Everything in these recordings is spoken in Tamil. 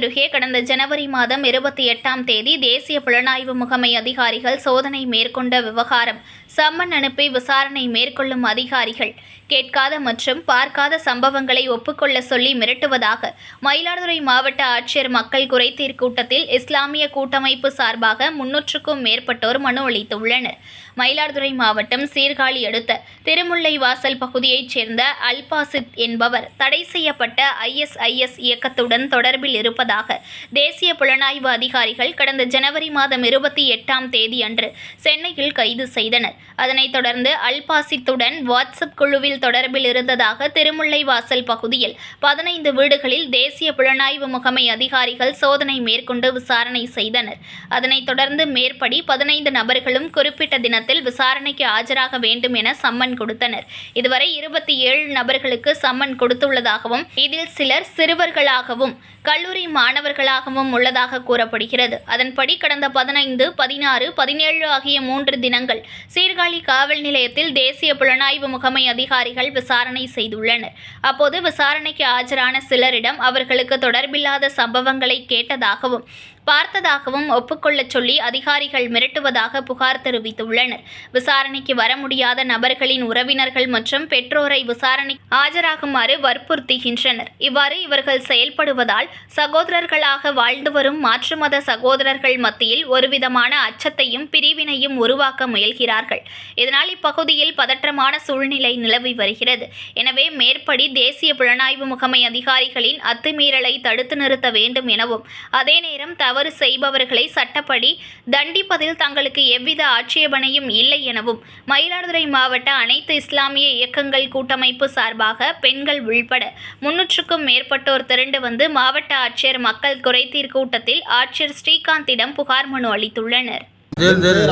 அருகே கடந்த ஜனவரி மாதம் இருபத்தி எட்டாம் தேதி தேசிய புலனாய்வு முகமை அதிகாரிகள் சோதனை மேற்கொண்ட விவகாரம் சம்மன் அனுப்பி விசாரணை மேற்கொள்ளும் அதிகாரிகள். கேட்காத மற்றும் பார்க்காத சம்பவங்களை ஒப்புக்கொள்ள சொல்லி மிரட்டுவதாக மயிலாடுதுறை மாவட்ட ஆட்சியர் மக்கள் குறைதீர் கூட்டத்தில் இஸ்லாமிய கூட்டமைப்பு சார்பாக முன்னூற்றுக்கும் மேற்பட்டோர் மனு அளித்துள்ளனர். மயிலாடுதுறை மாவட்டம் சீர்காழி அடுத்த திருமுல்லை வாசல் பகுதியைச் சேர்ந்த அல்பாசித் என்பவர் தடை செய்யப்பட்ட ஐஎஸ்ஐஎஸ் இயக்கத்துடன் தொடர்பில் இருப்பதாக தேசிய புலனாய்வு அதிகாரிகள் கடந்த ஜனவரி மாதம் இருபத்தி எட்டாம் தேதி அன்று சென்னையில் கைது செய்தனர். அதனைத் தொடர்ந்து அல்பாசித்துடன் வாட்ஸ்அப் குழுவில் தொடர்பில் இருந்ததாக திருமுல்லைவாசல் பகுதியில் பதினைந்து வீடுகளில் தேசிய புலனாய்வு முகமை அதிகாரிகள் சோதனை மேற்கொண்டு விசாரணை செய்தனர். அதனைத் தொடர்ந்து மேற்படி பதினைந்து நபர்களும் குறிப்பிட்ட தினத்தில் விசாரணைக்கு ஆஜராக வேண்டும் என சம்மன் கொடுத்தனர். இதுவரை இருபத்தி ஏழு நபர்களுக்கு சம்மன் கொடுத்துள்ளதாகவும் இதில் சிலர் சிறுவர்களாகவும் கல்லூரி மாணவர்களாகவும் உள்ளதாக கூறப்படுகிறது. அதன்படி கடந்த பதினைந்து பதினாறு பதினேழு ஆகிய மூன்று தினங்கள் சீர்காழி காவல் நிலையத்தில் தேசிய புலனாய்வு முகமை அதிகாரி அதிகாரிகள் விசாரணை செய்துள்ளனர். அப்போது விசாரணைக்கு ஆஜரான சிலரிடம் அவர்களுக்கு தொடர்பில்லாத சம்பவங்களை கேட்டதாகவும் பார்த்ததாகவும் ஒப்புக்கொள்ளச் சொல்லி அதிகாரிகள் மிரட்டுவதாக புகார் தெரிவித்துள்ளனர். விசாரணைக்கு வர முடியாத நபர்களின் உறவினர்கள் மற்றும் பெற்றோரை விசாரணை ஆஜராகுமாறு வற்புறுத்துகின்றனர். இவ்வாறு இவர்கள் செயல்படுவதால் சகோதரர்களாக வாழ்ந்து வரும் மாற்று மத சகோதரர்கள் மத்தியில் ஒருவிதமான அச்சத்தையும் பிரிவினையும் உருவாக்க முயல்கிறார்கள். இதனால் இப்பகுதியில் பதற்றமான சூழ்நிலை நிலவி வருகிறது. எனவே மேற்படி தேசிய புலனாய்வு முகமை அதிகாரிகளின் அத்துமீறலை தடுத்து நிறுத்த வேண்டும் எனவும் அதே நேரம் தவறு செய்பவர்களை சட்டப்படி தண்டிப்பதில் தங்களுக்கு எவ்வித ஆட்சேபனையும் இல்லை எனவும் மயிலாடுதுறை மாவட்ட அனைத்து இஸ்லாமிய இயக்கங்கள் கூட்டமைப்பு சார்பாக பெண்கள் உள்பட முன்னூற்றுக்கும் மேற்பட்டோர் திரண்டு வந்து மாவட்ட ஆட்சியர் மக்கள் குறைதீர் கூட்டத்தில் ஆட்சியர் ஸ்ரீகாந்திடம் புகார் மனு அளித்துள்ளனர்.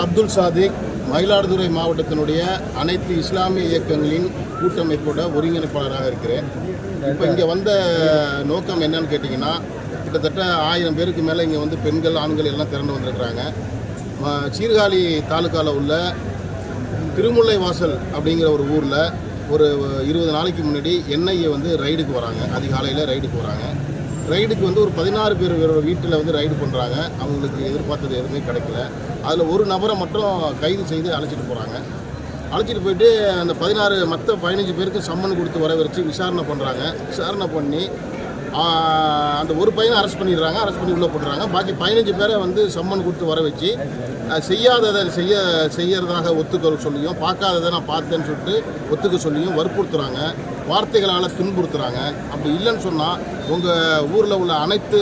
அப்துல் சாதிக் மயிலாடுதுறை மாவட்டத்தினுடைய அனைத்து இஸ்லாமிய இயக்கங்களின் கூட்டமைப்போட ஒருங்கிணைப்பாளராக இருக்கிறேன். இப்போ இங்கே வந்த நோக்கம் என்னன்னு கேட்டிங்கன்னா கிட்டத்தட்ட ஆயிரம் பேருக்கு மேலே இங்கே வந்து பெண்கள் ஆண்கள் எல்லாம் திரண்டு வந்திருக்கிறாங்க. சீர்காழி தாலுக்காவில் உள்ள திருமுல்லை வாசல் அப்படிங்கிற ஒரு ஊரில் ஒரு இருபது நாளைக்கு முன்னாடி என்ஐஏ வந்து ரைடுக்கு வராங்க. அதிகாலையில் ரைடுக்கு வராங்க. ரைடுக்கு வந்து ஒரு பதினாறு பேர் வீட்டில் வந்து ரைடு பண்ணுறாங்க அவங்களுக்கு எதிர்பார்த்தது எதுவுமே கிடைக்கல. அதில் ஒரு நபரை மட்டும் கைது செய்து அழைச்சிட்டு போகிறாங்க அழைச்சிட்டு போயிட்டு அந்த பதினாறு மற்ற பதினஞ்சு பேருக்கு சம்மன் கொடுத்து வர வச்சு விசாரணை பண்ணுறாங்க விசாரணை பண்ணி அந்த ஒரு பையனை அரெஸ்ட் பண்ணிடுறாங்க அரெஸ்ட் பண்ணி உள்ளே போட்டுறாங்க. பாக்கி பதினஞ்சு பேரை வந்து சம்மன் கொடுத்து வர வச்சு செய்யாததை செய்ய செய்யறதாக ஒத்துக்க சொல்லியும் பார்க்காததை நான் பார்த்தேன்னு சொல்லிட்டு ஒத்துக்க சொல்லியும் வற்புறுத்துறாங்க. வார்த்தைகளால் துன்புறுத்துறாங்க. அப்படி இல்லைன்னு சொன்னால் உங்கள் ஊரில் உள்ள அனைத்து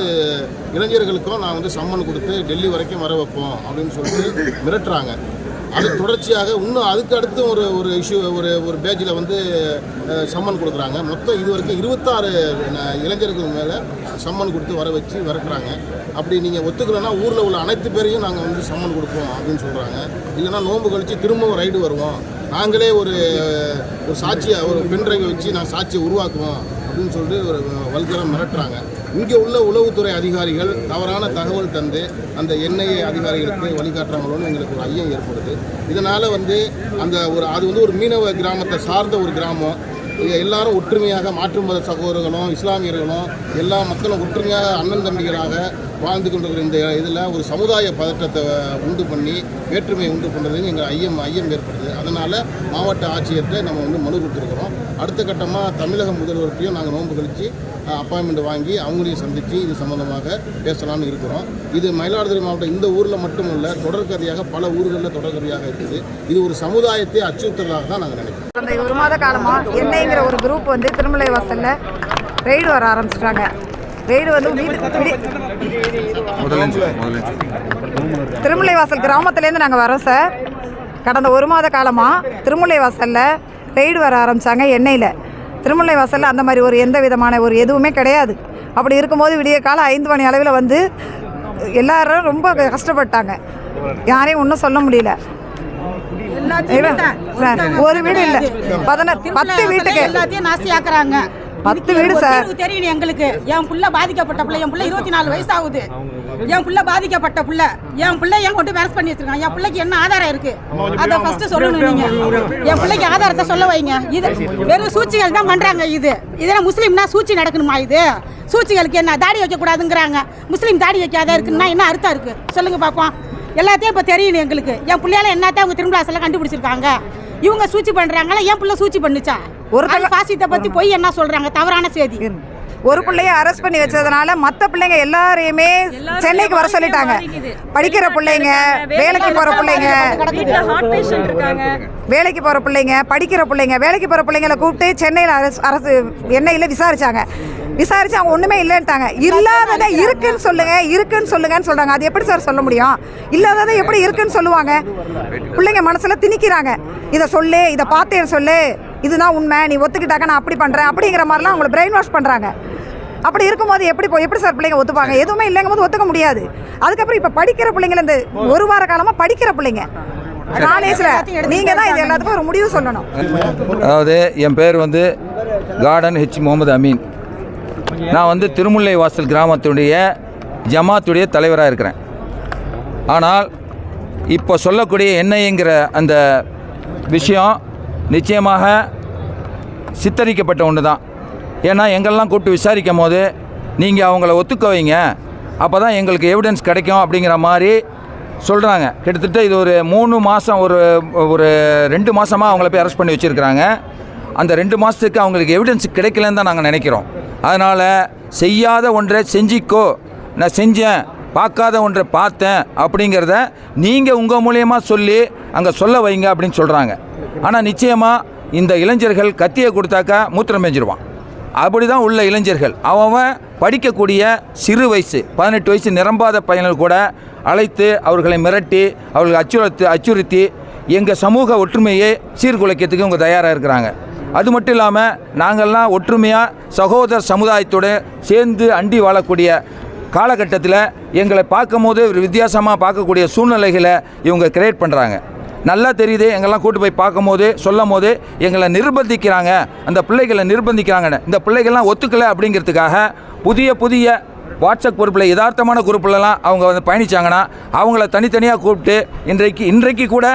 இளைஞர்களுக்கும் நான் வந்து சம்மன் கொடுத்து டெல்லி வரைக்கும் வர வைப்போம் அப்படின்னு சொல்லிட்டு மிரட்டுறாங்க. அது தொடர்ச்சியாக இன்னும் அதுக்கு அடுத்து ஒரு ஒரு இஷ்யூ ஒரு ஒரு பேஜில் வந்து சம்மன் கொடுக்குறாங்க. மொத்தம் இது வரைக்கும் இருபத்தாறு இளைஞர்கள் மேலே சம்மன் கொடுத்து வர வச்சு விரட்டுறாங்க. அப்படி நீங்கள் ஒத்துக்கலன்னா ஊரில் உள்ள அனைத்து பேரையும் நாங்கள் வந்து சம்மன் கொடுப்போம் அப்படின்னு சொல்கிறாங்க இல்லைன்னா நோன்பு கழித்து திரும்பவும் ரைடு வருவோம். நாங்களே ஒரு ஒரு சாட்சியை ஒரு பென்ட்ரைவை வச்சு நான் சாட்சியை உருவாக்குவோம் அப்படின்னு சொல்லிட்டு ஒரு வல்கரம் மிரட்டுறாங்க. இங்கே உள்ள உளவுத்துறை அதிகாரிகள் தவறான தகவல் தந்து அந்த என்ஐஏ அதிகாரிகளுக்கு வழிகாட்டுறாங்களோன்னு எங்களுக்கு ஒரு ஐயம் ஏற்படுது. இதனால் வந்து அந்த ஒரு அது வந்து ஒரு மீனவ கிராமத்தை சார்ந்த ஒரு கிராமம். எல்லாரும் ஒற்றுமையாக மாற்று மத சகோதரர்களும் இஸ்லாமியர்களும் எல்லா மக்களும் ஒற்றுமையாக அண்ணன் தம்பிகளாக வாழ்ந்து கொண்டிருக்கிற இந்த இதில் ஒரு சமுதாய பதற்றத்தை உண்டு பண்ணி வேற்றுமையை உண்டு பண்ணுறதுன்னு எங்கள் ஐயம் ஐயம் ஏற்படுது. அதனால் மாவட்ட ஆட்சியர்கிட்ட நம்ம வந்து மனு கொடுத்துருக்குறோம். அடுத்த கட்டமாக தமிழக முதல்வர்கிட்டையும் நாங்கள் நோன்பு கழித்து அப்பாயின்மெண்ட் வாங்கி அவங்களையும் சந்தித்து இது சம்மந்தமாக பேசலாம்னு இருக்கிறோம். இது மயிலாடுதுறை மாவட்டம் இந்த ஊரில் மட்டுமல்ல தொடர்கதையாக பல ஊர்களில் தொடர்கதையாக இருக்குது. இது ஒரு சமுதாயத்தை அச்சுறுத்தலாக தான் நாங்கள் நினைக்கிறோம். அந்த ஒரு மாத காலமாக என்னைங்கிற ஒரு குரூப் வந்து திருமலை வாசலில் ரெய்டு வர ஆரம்பிச்சிட்டாங்க. ரெய்டு வந்து திருமலை வாசல் கிராமத்துலேருந்து நாங்கள் வரோம் சார் கடந்த ஒரு மாத காலமாக திருமலை வாசலில் ரெய்டு வர ஆரம்பித்தாங்க எண்ணெயில். திருமலை வாசலில் அந்த மாதிரி ஒரு எந்த விதமான ஒரு எதுவுமே கிடையாது. அப்படி இருக்கும்போது விடிய காலம் ஐந்து மணி அளவில் வந்து எல்லாரும் ரொம்ப கஷ்டப்பட்டாங்க. யாரையும் ஒன்றும் சொல்ல முடியல. ஒரு வீடு இல்லை. பதின பத்து வீட்டுக்கு எல்லாத்தையும் ஆக்குறாங்க பத்து வீடு சார் தெரியும் எங்களுக்கு. என் புள்ள பாதிக்கப்பட்ட புள்ள என் புள்ள இருபத்தி நாலு வயசு ஆகுது என் புள்ள பாதிக்கப்பட்ட புள்ள. என் பிள்ளை ஏன் கொண்டு மேரேஜ் பண்ணி வச்சிருக்காங்க? என் பிள்ளைக்கு என்ன ஆதாரம் இருக்கு? அதை ஃபர்ஸ்ட் சொல்லணும் நீங்க. என் பிள்ளைக்கு ஆதாரத்தை சொல்ல வைங்க. இது வெறும் சூழ்ச்சிகள் தான் பண்றாங்க இது. இதெல்லாம் முஸ்லீம்னா சூழ்ச்சி நடக்கணுமா இது? சூழ்ச்சிகளுக்கு என்ன? தாடி வைக்கக்கூடாதுங்கிறாங்க. முஸ்லீம் தாடி வைக்காத இருக்குன்னா என்ன அர்த்தம் இருக்குது சொல்லுங்கள் பார்ப்போம் எல்லாத்தையும் இப்போ தெரியும் எங்களுக்கு. என் பிள்ளையால என்னத்தான் அவங்க திரும்ப கண்டுபிடிச்சிருக்காங்க. இவங்க சூழ்ச்சி பண்ணுறாங்களா என் பிள்ளை சூழ்ச்சி பண்ணுச்சா? ஒரு பாசித்தை பற்றி பொய் என்ன சொல்கிறாங்க தவறான செய்தி. ஒரு பிள்ளைய அரெஸ்ட் பண்ணி வச்சதுனால மற்ற பிள்ளைங்க எல்லாரையுமே சென்னைக்கு வர சொல்லிட்டாங்க. படிக்கிற பிள்ளைங்க வேலைக்கு போகிற பிள்ளைங்க வேலைக்கு போகிற பிள்ளைங்க படிக்கிற பிள்ளைங்க வேலைக்கு போகிற பிள்ளைங்களை கூப்பிட்டு சென்னையில் அரசு அரசு எண்ணெயில் விசாரிச்சாங்க. விசாரிச்சு அவங்க ஒன்றுமே இல்லைன்ட்டாங்க. இல்லாததை இருக்குன்னு சொல்லுங்க இருக்குன்னு சொல்லுங்கன்னு சொல்றாங்க. அது எப்படி சார் சொல்ல முடியும்? இல்லாததை எப்படி இருக்குன்னு சொல்லுவாங்க? பிள்ளைங்க மனசுல திணிக்கிறாங்க. இதை சொல்லு இதை பார்த்தேன் சொல்லு. இதுதான் உண்மை நீ ஒத்துக்கிட்டாக்க நான் அப்படி பண்ணுறேன் அப்படிங்கிற மாதிரிலாம் அவங்களை பிரெயின் வாஷ் பண்ணுறாங்க அப்படி இருக்கும்போது எப்படி போ எப்படி சார் பிள்ளைங்க ஒத்துப்பாங்க? எதுவுமே இல்லைங்கும் போது ஒத்துக்க முடியாது. அதுக்கப்புறம் இப்போ படிக்கிற பிள்ளைங்கள இந்த ஒரு வார காலமாக படிக்கிற பிள்ளைங்க. காலேஜில் நீங்கள் தான் இது எல்லாத்துக்கும் ஒரு முடிவு சொல்லணும். அதாவது என் பேர் வந்து கார்டன் ஹெச். முகமது அமீன். நான் வந்து திருமுல்லை வாசல் கிராமத்துடைய ஜமாத்துடைய தலைவராக இருக்கிறேன். ஆனால் இப்போ சொல்லக்கூடிய எண்ணெய்ங்கிற அந்த விஷயம் நிச்சயமாக சித்தரிக்கப்பட்ட ஒன்று தான் ஏன்னா எங்கெல்லாம் கூப்பிட்டு விசாரிக்கும் போது நீங்கள் அவங்கள ஒத்துக்க வைங்க. அப்போ தான் எங்களுக்கு எவிடன்ஸ் கிடைக்கும் அப்படிங்கிற மாதிரி சொல்கிறாங்க கிட்டத்தட்ட இது ஒரு மூணு மாதம் ஒரு ஒரு ரெண்டு மாதமாக அவங்கள போய் அரெஸ்ட் பண்ணி வச்சுருக்கிறாங்க. அந்த ரெண்டு மாதத்துக்கு அவங்களுக்கு எவிடன்ஸ் கிடைக்கலன்னு தான் நாங்கள் நினைக்கிறோம். அதனால் செய்யாத ஒன்றை செஞ்சிக்கோ. நான் செஞ்சேன் பார்க்காத ஒன்றை பார்த்தேன் அப்படிங்கிறத நீங்கள் உங்கள் மூலியமாக சொல்லி அங்கே சொல்ல வைங்க அப்படின்னு சொல்கிறாங்க ஆனால் நிச்சயமாக இந்த இளைஞர்கள் கத்தியை கொடுத்தாக்கா மூத்திரம் மேஞ்சிருவான். அப்படி தான் உள்ள இளைஞர்கள். அவன் படிக்கக்கூடிய சிறு வயசு பதினெட்டு வயசு நிரம்பாத பையன்கள் கூட அழைத்து அவர்களை மிரட்டி அவர்களை அச்சுறுத்தி அச்சுறுத்தி எங்கள் சமூக ஒற்றுமையை சீர்குலைக்கிறதுக்கு இவங்க தயாராக இருக்கிறாங்க. அது மட்டும் இல்லாமல் நாங்கள்லாம் ஒற்றுமையாக சகோதர சமுதாயத்தோடு சேர்ந்து அண்டி வாழக்கூடிய காலகட்டத்தில் எங்களை பார்க்கும்போது ஒரு வித்தியாசமாக பார்க்கக்கூடிய சூழ்நிலைகளை இவங்க கிரியேட் பண்ணுறாங்க நல்லா தெரியுது எங்கெல்லாம் கூட்டு போய் பார்க்கும்போது சொல்லும் போது எங்களை நிர்பந்திக்கிறாங்க. அந்த பிள்ளைகளை நிர்பந்திக்கிறாங்கன்னு. இந்த பிள்ளைகள்லாம் ஒத்துக்கலை அப்படிங்கிறதுக்காக புதிய புதிய வாட்ஸ்அப் குரூப்பில் யதார்த்தமான குரூப்பிலலாம் அவங்க வந்து பயணிச்சாங்கன்னா அவங்கள தனித்தனியாக கூப்பிட்டு இன்றைக்கு இன்றைக்கு கூட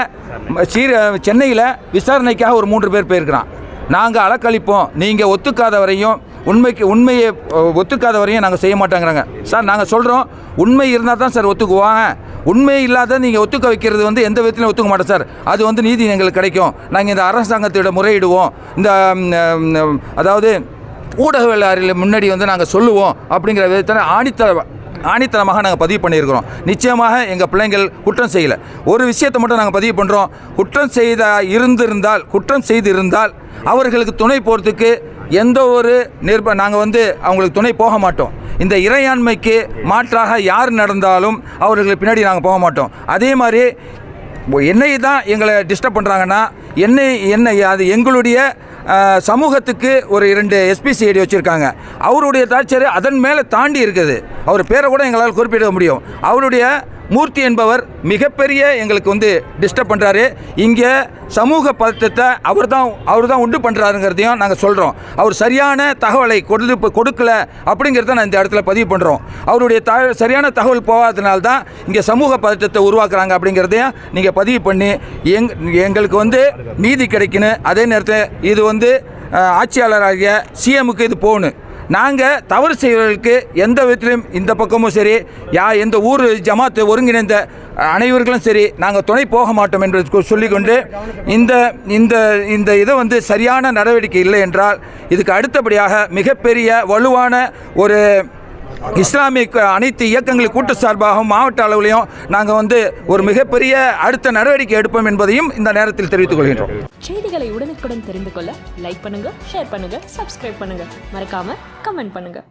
சீர சென்னையில் விசாரணைக்காக ஒரு மூன்று பேர் போயிருக்கிறான். நாங்கள் அலக்களிப்போம். நீங்கள் ஒத்துக்காத வரையும் உண்மைக்கு உண்மையை ஒத்துக்காதவரையும் ஒத்துக்காத வரையும் நாங்கள் செய்ய மாட்டோங்கிறாங்க. சார் நாங்கள் சொல்கிறோம் உண்மை இருந்தால் தான் சார் ஒத்துக்குவாங்க. உண்மை இல்லாத நீங்கள் ஒத்துக்க வைக்கிறது வந்து எந்த விதத்திலும் ஒத்துக்க மாட்டோம் சார். அது வந்து நீதி எங்களுக்கு கிடைக்கும். நாங்கள் இந்த அரசாங்கத்திட முறையிடுவோம். இந்த அதாவது ஊடகவியலாளர்கள் முன்னாடி வந்து நாங்கள் சொல்லுவோம் அப்படிங்கிற விதத்தில் ஆணித்த ஆணித்தனமாக நாங்கள் பதிவு பண்ணியிருக்கிறோம். நிச்சயமாக எங்கள் பிள்ளைங்கள் குற்றம் செய்யலை. ஒரு விஷயத்தை மட்டும் நாங்கள் பதிவு பண்ணுறோம் குற்றம் செய்த இருந்திருந்தால் குற்றம் செய்திருந்தால் அவர்களுக்கு துணை போகிறதுக்கு எந்த ஒரு நிர்ப நாங்கள் வந்து அவங்களுக்கு துணை போக மாட்டோம். இந்த இறையாண்மைக்கு மாற்றாக யார் நடந்தாலும் அவர்களுக்கு பின்னாடி நாங்கள் போக மாட்டோம். அதே மாதிரி என்னை தான் எங்களை டிஸ்டர்ப் பண்ணுறாங்கன்னா என்னை என்னை அது எங்களுடைய சமூகத்துக்கு ஒரு இரண்டு எஸ்பிசிஐடி வச்சுருக்காங்க. அவருடைய தாட்சர் அதன் மேலே தாண்டி இருக்குது. அவர் பேரை கூட எங்களால் குறிப்பிட முடியும். அவருடைய மூர்த்தி என்பவர் மிகப்பெரிய எங்களுக்கு வந்து டிஸ்டர்ப் பண்ணுறாரு இங்கே சமூக பதட்டத்தை அவர் தான் அவர் தான் உண்டு பண்ணுறாருங்கிறதையும் நாங்கள் சொல்கிறோம் அவர் சரியான தகவலை கொடு கொடுக்கல அப்படிங்கிறத நான் இந்த இடத்துல பதிவு பண்ணுறோம் அவருடைய த சரியான தகவல் போகாதனால தான் இங்கே சமூக பதட்டத்தை உருவாக்குறாங்க அப்படிங்கிறதையும் நீங்கள் பதிவு பண்ணி எங் எங்களுக்கு வந்து நீதி கிடைக்கணும். அதே நேரத்தில் இது வந்து ஆட்சியாளராகிய சிஎமுக்கு இது போகணும். நாங்கள் தவறு செய்வர்களுக்கு எந்த விதத்திலும் இந்த பக்கமும் சரி யா எந்த ஊர் ஜமாத்து ஒருங்கிணைந்த அனைவர்களும் சரி நாங்கள் துணை போக மாட்டோம் என்று சொல்லிக்கொண்டு இந்த இந்த இந்த இதை வந்து சரியான நடவடிக்கை இல்லை என்றால் இதுக்கு அடுத்தபடியாக மிகப்பெரிய வலுவான ஒரு இஸ்லாமிய அனைத்து இயக்கங்களின் கூட்டு சார்பாகவும் மாவட்ட அளவிலையும் நாங்கள் வந்து ஒரு மிகப்பெரிய அடுத்த நடவடிக்கை எடுப்போம் என்பதையும் இந்த நேரத்தில் தெரிவித்துக் கொள்கின்றோம். செய்திகளை உடனுக்குடன் தெரிந்து கொள்ள லைக் பண்ணுங்க ஷேர் பண்ணுங்க சப்ஸ்கிரைப் பண்ணுங்க. மறக்காம கமெண்ட் பண்ணுங்க.